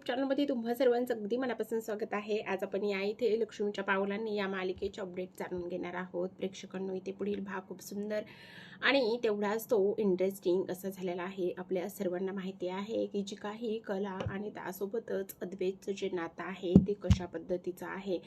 YouTube चॅनलमध्ये तुम्हा सर्वांचं अगदी मनापासून स्वागत आहे. आज आपण या इथे लक्ष्मीच्या पावलांनी या मालिकेचे अपडेट जाणून घेणार आहोत. प्रेक्षकांनो इथे पुढील भाग खूप सुंदर आणि तेवढाच तो इंटरेस्टिंग असा झालेला आहे. आपल्या सर्वांना माहिती आहे की जी काही कला आणि त्यासोबतच अद्वैतचं जे नातं आहे ते कशा पद्धतीचं आहे.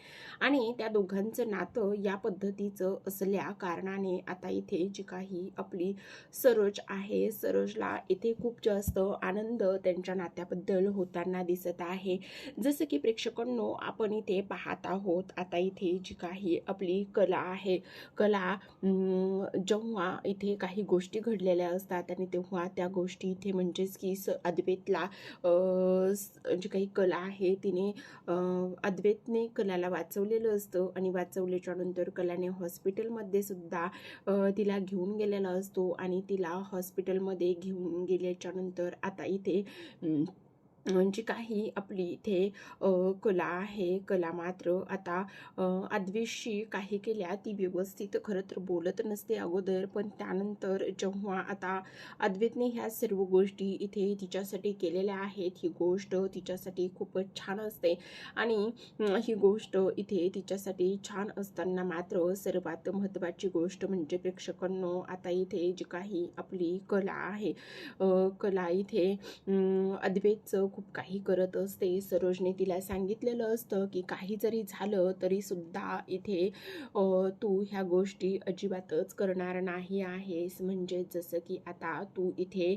आणि त्या दोघांचं नातं या पद्धतीचं असल्या कारणाने आता इथे जी काही आपली सरोज आहे सरोजला इथे खूप जास्त आनंद त्यांच्या नात्याबद्दल होताना दिसत आहे. जसं की प्रेक्षकांनो आपण इथे पाहत आहोत आता इथे जी काही आपली कला आहे कला जेव्हा इथे काही गोष्टी घडलेल्या असतात आणि तेव्हा त्या गोष्टी इथे म्हणजेच की स अद्वेतला स- जी काही कला आहे तिने अद्वेतने कलाला वाचवलेलं असतं आणि वाचवल्याच्या नंतर कलाने हॉस्पिटलमध्ये सुद्धा तिला घेऊन गेलेला असतो आणि तिला हॉस्पिटलमध्ये घेऊन गेल्याच्यानंतर आता इथे जी काही आपली इथे कला आहे. कला मात्र आता आदवीशी काही केल्या ती व्यवस्थित खरं तर बोलत नसते अगोदर. पण त्यानंतर जेव्हा आता अद्वेतने ह्या सर्व गोष्टी इथे तिच्यासाठी केलेल्या आहेत ही गोष्ट तिच्यासाठी खूपच छान असते. आणि ही गोष्ट इथे तिच्यासाठी छान असताना मात्र सर्वात महत्त्वाची गोष्ट म्हणजे प्रेक्षकांनो आता इथे जी काही आपली कला आहे कला इथे अद्वेतचं अद्वैतचं खूप काही करत असते. सरोजने तिला सांगितलेलं असतं की काही जरी झालं तरी सुद्धा इथे तू ह्या गोष्टी अजिबातच करणार नाही आहेस. म्हणजे जसं की आता तू इथे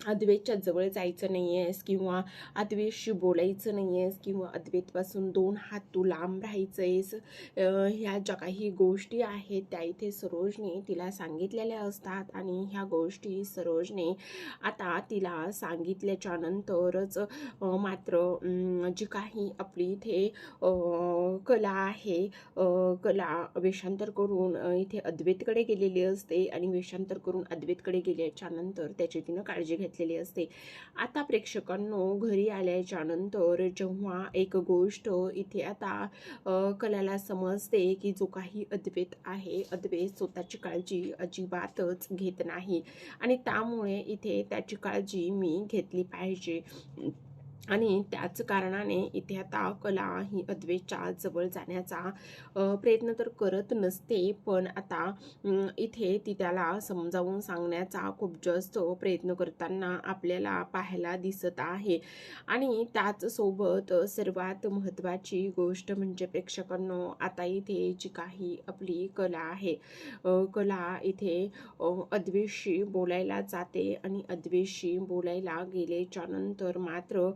अद्वैतच्या जवळ जायचं नाही आहेस किंवा अद्वैतशी बोलायचं नाही आहेस किंवा अद्वैतपासून दोन हात तू लांब राहायचं आहेस ह्या ज्या काही गोष्टी आहेत त्या इथे सरोजने तिला सांगितलेल्या असतात आणि ह्या गोष्टी सरोजने आता तिला सांगितल्याच्या नंतरच मात्र जी काही आपली इथे कला आहे कला वेषांतर करून इथे अद्वैतकडे गेलेली असते आणि वेषांतर करून अद्वैतकडे गेल्याच्यानंतर त्याची तिनं काळजी घेतलेली असते. आता प्रेक्षकांनो घरी आल्याच्यानंतर जेव्हा एक गोष्ट इथे आता कलाला समजते की जो काही अद्वैत आहे अद्वैत स्वतःची काळजी अजिबातच घेत नाही. आणि त्यामुळे इथे त्याची काळजी मी घेतली पाहिजे. आणि त्याच कारणाने इथे आता कला ही अद्वेच्या जवळ जाण्याचा प्रयत्न तर करत नसते पण आता इथे ती त्याला समजावून सांगण्याचा खूप जास्त प्रयत्न करताना आपल्याला पाहायला दिसत आहे. आणि त्याचसोबत सर्वात महत्त्वाची गोष्ट म्हणजे प्रेक्षकांनो आता इथे जी काही आपली कला आहे कला इथे अद्वेशी बोलायला जाते आणि अद्वेशी बोलायला गेल्याच्यानंतर मात्र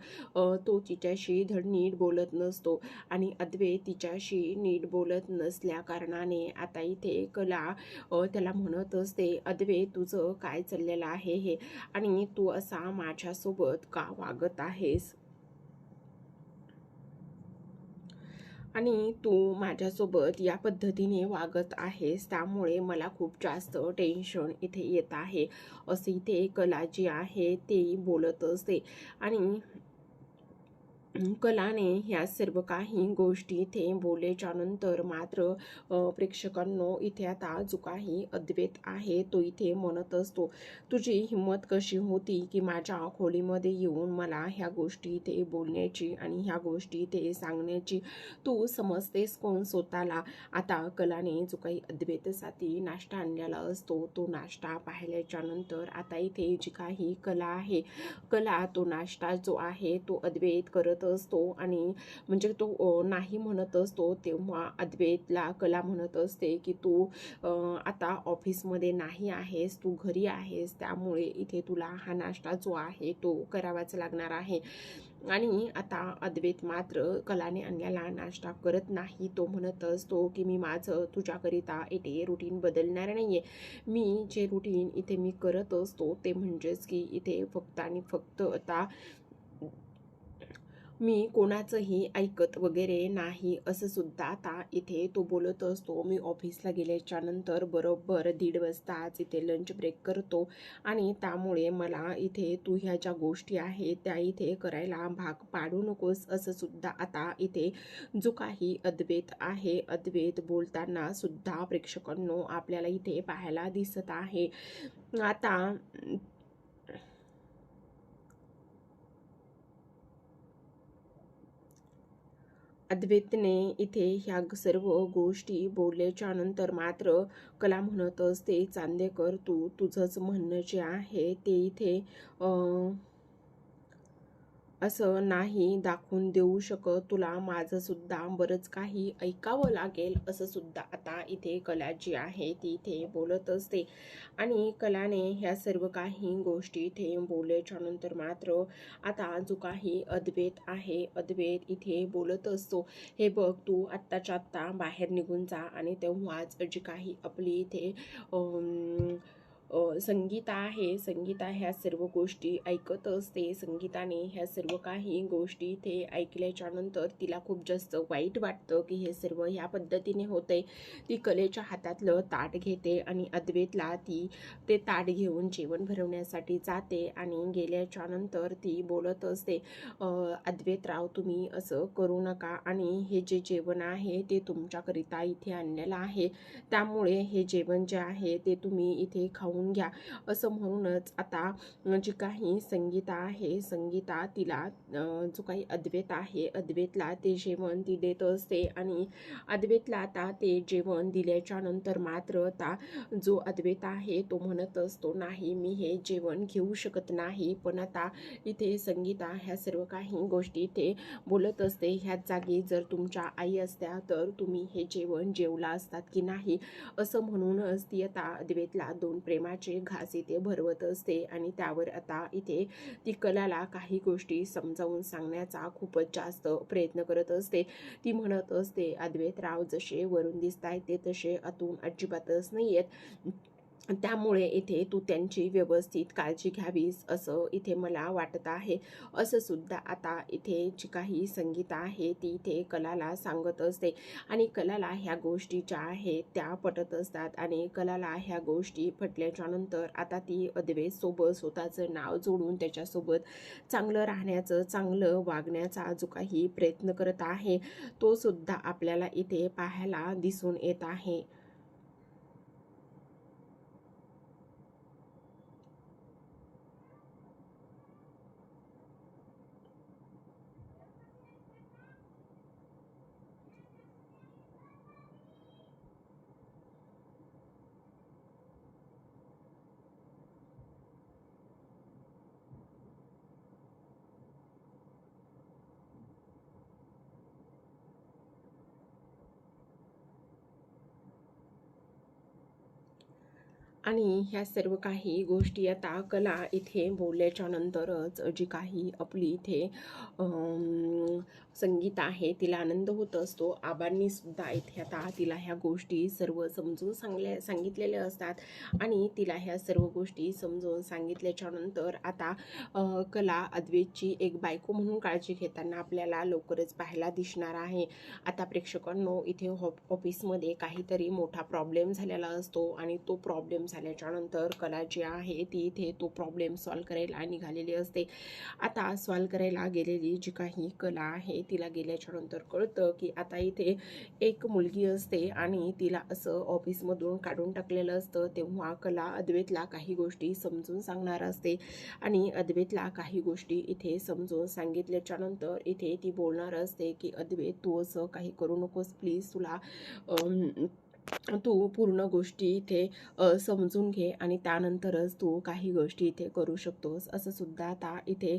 तो तिच्याशी धड नीट बोलत नसतो आणि अद्वे तिच्याशी नीट बोलत नसल्या कारणाने आता इथे कला त्याला म्हणत असते अद्वे तुझं काय चाललेलं आहे हे? आणि तू असा माझ्यासोबत का वागत आहेस? आणि तू माझ्यासोबत या पद्धतीने वागत आहेस त्यामुळे मला खूप जास्त टेन्शन इथे येत आहे. असं इथे कला जी आहे ती बोलत असते. आणि कलाने ह्या सर्व काही गोष्टी इथे बोलल्याच्यानंतर मात्र प्रेक्षकांनो इथे आता जो काही अद्वैत आहे तो इथे म्हणत असतो तुझी हिंमत कशी होती की माझ्या खोलीमध्ये येऊन मला ह्या गोष्टी इथे बोलण्याची आणि ह्या गोष्टी इथे सांगण्याची? तू समजतेस कोण स्वतःला? आता कलाने जो काही अद्वैतसाठी नाश्ता आणलेला असतो तो नाश्ता पाहिल्याच्यानंतर आता इथे जी काही कला आहे कला तो नाश्ता जो आहे तो अद्वैत करत असतो आणि म्हणजे तो नाही म्हणत असतो तेव्हा अद्वैतला कला म्हणत असते की तू आता ऑफिसमध्ये नाही आहेस तू घरी आहेस त्यामुळे इथे तुला हा नाश्ता जो आहे तो करावाच लागणार आहे. आणि आता अद्वैत मात्र कलाने आणलेला नाश्ता करत नाही. तो म्हणत असतो की मी माझं तुझ्याकरिता इथे रुटीन बदलणार नाही आहे मी जे रुटीन इथे मी करत असतो ते म्हणजेच की इथे फक्त आणि फक्त आता मी कोणाचंही ऐकत वगैरे नाही असं सुद्धा आता इथे तो बोलत असतो. मी ऑफिसला गेल्याच्यानंतर बरोबर दीड वाजताच इथे लंच ब्रेक करतो आणि त्यामुळे मला इथे तू ह्या ज्या गोष्टी आहेत त्या इथे करायला भाग पाडू नकोस असं सुद्धा आता इथे जो काही अद्वैत आहे अद्वैत बोलताना सुद्धा प्रेक्षकांनो आपल्याला इथे पाहायला दिसत आहे. आता अद्वैतने इथे ह्या सर्व गोष्टी बोलल्याच्या नंतर मात्र कला म्हणत असते चांदेकर तू तुझंच म्हणणं जे आहे ते इथे अं, असं नाही दाखवून देऊ शकत तुला. माझंसुद्धा बरंच काही ऐकावं लागेल असं सुद्धा आता इथे कला जी आहे ती इथे बोलत असते. आणि कलाने ह्या सर्व काही गोष्टी इथे बोलायच्यानंतर मात्र आता जो काही अद्वैत आहे अद्वैत इथे बोलत असतो. हे बघ तू आत्ताच्या आत्ता बाहेर निघून जा आणि तेव्हाच जी काही आपली इथे संगीता आहे. संगीता ह्या सर्व गोष्टी ऐकत असते. संगीताने ह्या सर्व काही गोष्टी इथे ऐकल्याच्यानंतर तिला खूप जास्त वाईट वाटतं की हे सर्व ह्या पद्धतीने होतंय. ती कलेच्या हातातलं ताट घेते आणि अद्वैतला ती ते ताट घेऊन जेवण भरवण्यासाठी जाते आणि गेल्याच्यानंतर ती बोलत असते "अ, अद्वैतराव तुम्ही असं करू नका आणि हे जे जेवण आहे ते तुमच्याकरिता इथे आणलेलं आहे. त्यामुळे हे जेवण जे आहे ते तुम्ही इथे खाऊन घ्या. असं म्हणूनच आता जी काही संगीता आहे संगीता तिला जो काही अद्वैत आहे अद्वैतला ते जेवण ती देत असते आणि अद्वैतला आता ते जेवण दिल्याच्या नंतर मात्र आता जो अद्वैत आहे तो म्हणत असतो नाही मी हे जेवण घेऊ शकत नाही पण आता इथे संगीता ह्या सर्व काही गोष्टी इथे बोलत असते. ह्याच जागी जर तुमच्या आई असत्या तर तुम्ही हे जेवण जेवला असतात की नाही? असं म्हणूनच ती आता अद्वैतला दोन प्रेमा प्रेमाचे घास इथे भरवत असते आणि त्यावर आता इथे ती कलाला काही गोष्टी समजावून सांगण्याचा खूपच जास्त प्रयत्न करत असते. ती म्हणत असते अद्वैतराव जसे वरून दिसत आहेत ते तसे आतून अजिबातच नाही आहेत त्यामुळे इथे तू त्यांची व्यवस्थित काळजी घ्यावीस असं इथे मला वाटत आहे. असं सुद्धा आता इथे जी काही संगीता आहे ती इथे कलाला सांगत असते. आणि कलाला ह्या गोष्टी ज्या आहेत त्या पटत असतात. आणि कलाला ह्या गोष्टी पटल्याच्या नंतर आता ती अद्वेसोबत स्वतःचं नाव जोडून त्याच्यासोबत चांगलं राहण्याचं चांगलं वागण्याचा जो काही प्रयत्न करत आहे तो सुद्धा आपल्याला इथे पाहायला दिसून येत आहे. आणि ह्या सर्व काही गोष्टी आता कला इथे बोलल्याच्या नंतरच जी काही आपली इथे संगीत आहे तिला आनंद होत असतो. आबांनी सुद्धा इथे आता तिला ह्या गोष्टी सर्व समजून सांगल्या सांगितलेल्या असतात. आणि तिला ह्या सर्व गोष्टी समजून सांगितल्याच्या नंतर आता कला अद्वेतची एक बायको म्हणून काळजी घेताना आपल्याला लवकरच पाहायला दिसणार आहे. आता प्रेक्षकांनो इथे ऑफ- ऑफिसमध्ये काहीतरी मोठा प्रॉब्लेम झालेला असतो आणि तो प्रॉब्लेम झाला नंतर कला जी आहे ती इथे तो प्रॉब्लेम सॉल्व करायला निघालेली असते. आता सॉल्व करायला गेलेली जी काही कला आहे तिला गेल्याच्यानंतर कळतं की आता इथे एक मुलगी असते आणि तिला असं ऑफिसमधून काढून टाकलेलं असतं. तेव्हा कला अद्वैतला काही गोष्टी समजून सांगणार असते आणि अद्वैतला काही गोष्टी इथे समजून सांगितल्याच्यानंतर इथे ती बोलणार असते की अद्वैत तू असं काही करू नकोस प्लीज तुला तू पूर्ण गोष्टी इथे समजून घे आणि त्यानंतरच तू काही गोष्टी इथे करू शकतोस. असं सुद्धा आता इथे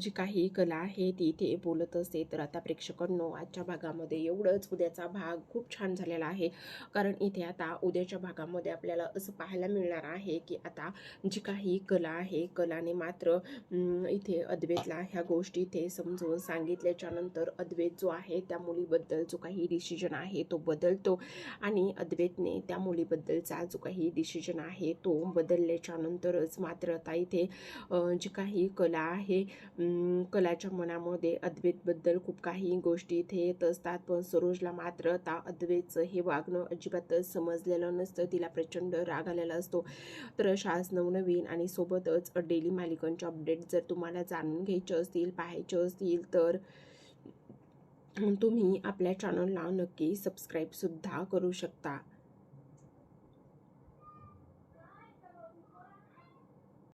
जी काही कला आहे ती इथे बोलत असते. तर आता प्रेक्षकांनो आजच्या भागामध्ये एवढंच. उद्याचा भाग खूप छान झालेला आहे. कारण इथे आता उद्याच्या भागामध्ये आपल्याला असं पाहायला मिळणार आहे की आता जी काही कला आहे कलाने मात्र इथे अद्वैतला ह्या गोष्टी इथे समजून सांगितल्याच्या नंतर अद्वैत जो आहे त्या मुलीबद्दल जो काही डिसिजन आहे तो बदलतो. आणि अद्वैतने त्या मुलीबद्दलचा जो काही डिसिजन आहे तो बदलल्याच्या नंतरच मात्र आता इथे जी काही कला आहे कलाच्या मनामध्ये अद्वैतबद्दल खूप काही गोष्टी इथे येत असतात. पण सरोजला मात्र आता अद्वैतचं हे वागणं अजिबातच समजलेलं नसतं. तिला प्रचंड राग आलेला असतो. तर अशाच नवनवीन आणि सोबतच डेली मालिकांचे अपडेट जर तुम्हाला जाणून घ्यायचे असतील पाहायचे असतील तर तुम्ही आपल्या चॅनलला नक्की सबस्क्राईबसुद्धा करू शकता.